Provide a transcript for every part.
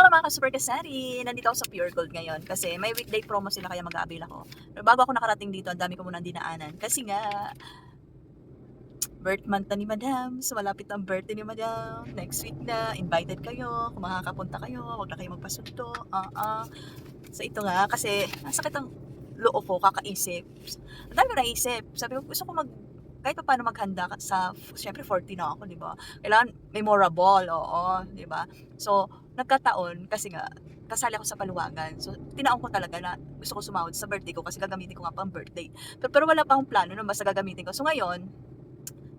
Hello mga ka-super kasari! Nandito ako sa Pure Gold ngayon kasi may weekday promo sila kaya mag-aabil ako. Pero bago ako nakarating dito, ang dami ko munang dinaanan. Kasi nga, birth month na ni Madam. So malapit na ang birthday ni Madam. Next week na, invited kayo. Kung makakapunta kayo, huwag na kayo magpasunto. Ah, ah. So ito nga, kasi nasakit ang loob ko, kakaisip. Ang dami ko naisip. Sabi ko, gusto ko mag kahit pa paano maghanda ka sa, syempre 40 na ako, di ba? Kailangan memorable, oo, di ba? So, nagkataon, kasi nga, kasali ako sa paluwagan. So, tinaon ko talaga na gusto ko sumahod sa birthday ko kasi gagamitin ko nga pang birthday. Pero, pero wala pa akong plano nun, basta gagamitin ko. So, ngayon,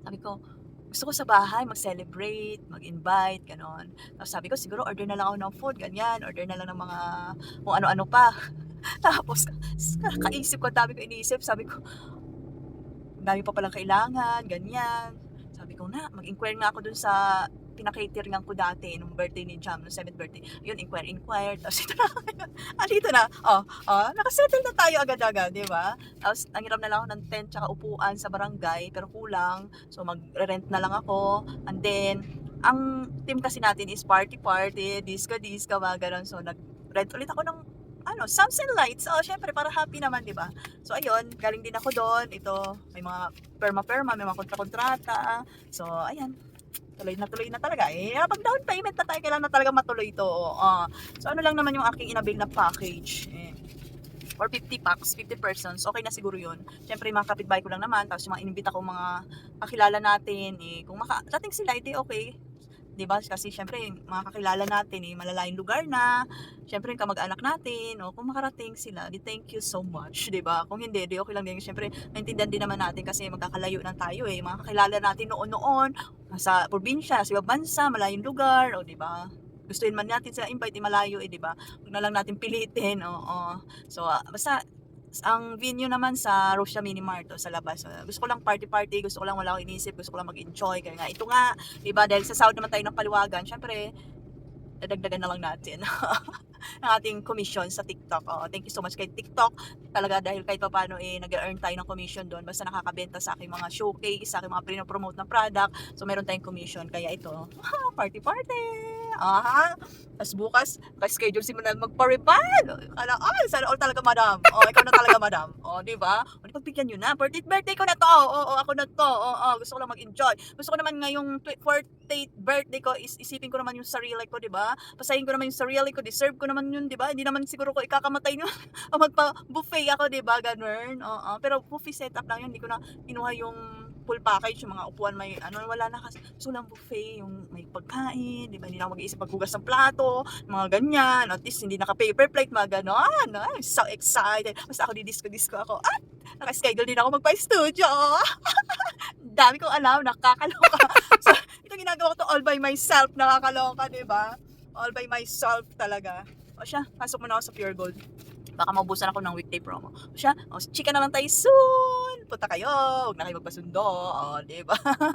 sabi ko, gusto ko sa bahay mag-celebrate, mag-invite, ganon. Tapos sabi ko, siguro order na lang ako ng food, ganyan. Order na lang ng mga kung ano-ano pa. Tapos, kaisip ko, dami ko iniisip. Sabi ko, dami pa palang kailangan, ganyan. Sabi ko na, mag-inquire nga ako dun sa pinakateringan ko dati nung birthday ni Jam, nung 7th birthday. Yun, inquire, inquire. Tapos ito na, ah, dito na. Oh, oh, nakasettle na tayo agad-agad, di ba? Tapos, nangiram na lang ako ng tent tsaka upuan sa barangay, pero kulang. So, mag-rent na lang ako. And then, ang team kasi natin is party-party, disco-disco, mga ganun. So, nag-rent ulit ako ng ano, and lights. Oh, syempre, para happy naman, di ba? So, ayun, galing din ako doon. Ito, may mga perma-perma, may mga kontra-kontrata. So, ayan, tuloy na tuloy na talaga. Eh, pag down payment na tayo, kailangan na talaga matuloy ito. Ah, so, ano lang naman yung aking inabil na package. Eh, or 50 packs, 50 persons, okay na siguro yun. Siyempre, mga kapitbahay ko lang naman, tapos yung mga inimbita ko mga kakilala natin, eh, kung makarating sila, edi okay. 'Di ba? Kasi syempre, mga kakilala natin eh, malalayong lugar na. Syempre, kamag-anak natin, o kung makarating sila, di thank you so much, 'di ba? Kung hindi, di okay lang din. Syempre, maintindihan din naman natin kasi magkakalayo na tayo eh. Mga kakilala natin noon-noon, sa probinsya, sa ibang bansa, malayong lugar, o 'di ba? Gustuin man natin sila invite, eh, malayo eh, 'di ba? Huwag na lang natin pilitin, oo. So, ah, basta ang venue naman sa Rosia Mini Mart sa labas. Gusto ko lang party-party, gusto ko lang wala akong inisip, gusto ko lang mag-enjoy. Kaya nga, ito nga, diba, dahil sa sahod naman tayo ng paliwagan, syempre, dadagdagan na lang natin ang ating commission sa TikTok. Oh, thank you so much kay TikTok. Talaga dahil kahit pa paano eh, nag-earn tayo ng commission doon. Basta nakakabenta sa aking mga showcase, sa aking mga pinopromote ng product. So, meron tayong commission. Kaya ito, party-party! Aha. Tapos bukas, ka-schedule si Manal magpa-repan. Kala, ay, sana all talaga, madam. Oh, ikaw na talaga, madam. Oh, di ba? O, di pagbigyan nyo na. Birthday, birthday ko na to. Oo, oh, ako na to. Oo, oh, gusto ko lang mag-enjoy. Gusto ko naman ngayong 40th birthday ko, is isipin ko naman yung sarili ko, di ba? Pasahin ko naman yung sarili ko. Deserve ko naman yun, di ba? Hindi naman siguro ko ikakamatay nyo. o magpa-buffet ako, di ba? Ganun. Oo, pero buffet setup lang yun. Hindi ko na kinuha yung full package, yung mga upuan may ano, wala na kasi. So lang buffet, yung may pagkain, di ba? Hindi na mag-iisip paghugas ng plato, mga ganyan. At least hindi naka-paper plate, mga ganon. I'm so excited. Basta ako di-disco-disco ako. At naka-schedule din ako magpa-studio. Dami kong alam, nakakaloka. so, ito ginagawa ko to all by myself, nakakaloka, di ba? All by myself talaga. O siya, pasok mo na ako sa Pure Gold. Baka maubusan ako ng weekday promo. O siya, o, chika naman tayo soon. Punta kayo, huwag na kayo magpasundo. O, di ba?